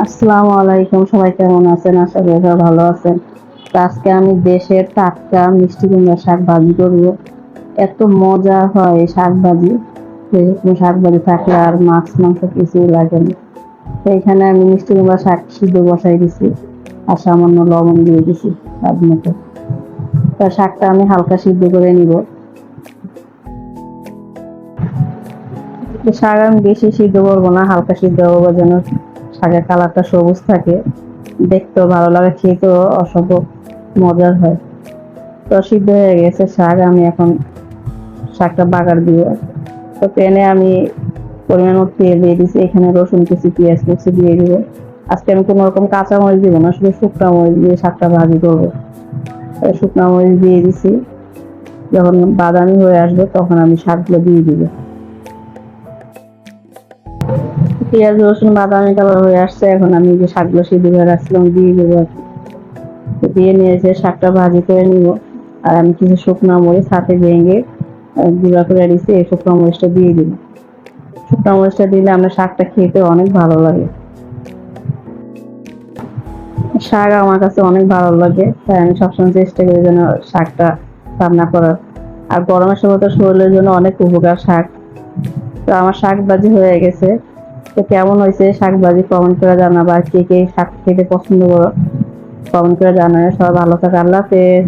আসসালামু আলাইকুম, সবাই কেমন আছেন? আশা করি সবাই ভালো আছেন। আজকে আমি দেশের টাটকা মিষ্টি কুমড়া শাক ভাজি করব। এত মজা হয় শাক ভাজি শাক ভাজি থাকলে আর মাছ, মাংস কিছুই লাগে না। তো এখানে আমি মিষ্টি কুমড়া শাক সিদ্ধ বসাই দিছি আর সামান্য লবণ দিয়ে দিছি স্বাদ মতো। তো শাকটা আমি হালকা সিদ্ধ করে নিব। শাক আমি বেশি সিদ্ধ করব না, হালকা সিদ্ধ করব যেন শাকের কালারটা সবুজ থাকে। দেখতেও ভালো লাগে, খেতেও অসম্ভব মজার হয়। তো সিদ্ধ হয়ে গেছে শাক, আমি এখন শাকটা বাগার দিব। তো প্যানে আমি পরিমাণ মতো তেল দিয়ে দিছি এখানে রসুন কুচি, পেঁয়াজ কুচি দিয়ে দিব। আজকে আমি কোনো রকম কাঁচা মরিচ দিব না, শুধু শুকনো মরিচ দিয়ে শাকটা ভাজি করব। শুকনো মরিচ দিয়ে দিছি, যখন বাদামি হয়ে আসবে তখন আমি শাকগুলো দিয়ে দিব। পেঁয়াজ, রসুন, বাদামি কালার হয়ে আসছে। এখন আমি যে শাকগুলো সিদ্ধ করে রাখছিলাম, দিয়ে দেবো আর কি। দিয়ে নিয়েছে শাকটা ভাজি করে নিব। আর আমি কিছু শুকনো মরিচ হাতে ভেঙে গুঁড়া করে দিচ্ছি এই শুকনো মরিচটা দিয়ে দিব শুকনো মরিচটা দিলে আমরা শাকটা খেতে অনেক ভালো লাগে। শাক আমার কাছে অনেক ভালো লাগে, তাই আমি সবসময় চেষ্টা করি যেন শাকটা রান্না করার। আর গরমের সময় তো শরীরের জন্য অনেক উপকার শাক। তো আমার শাক ভাজি হয়ে গেছে। তো কেমন হয়েছে? শাক ভাজি কমেন্ট করে জানাবা। কে কে শাক খেতে পছন্দ করো? কমেন্ট করে জানাবে সবাই ভালো থাকে। আল্লাহ হাফেজ।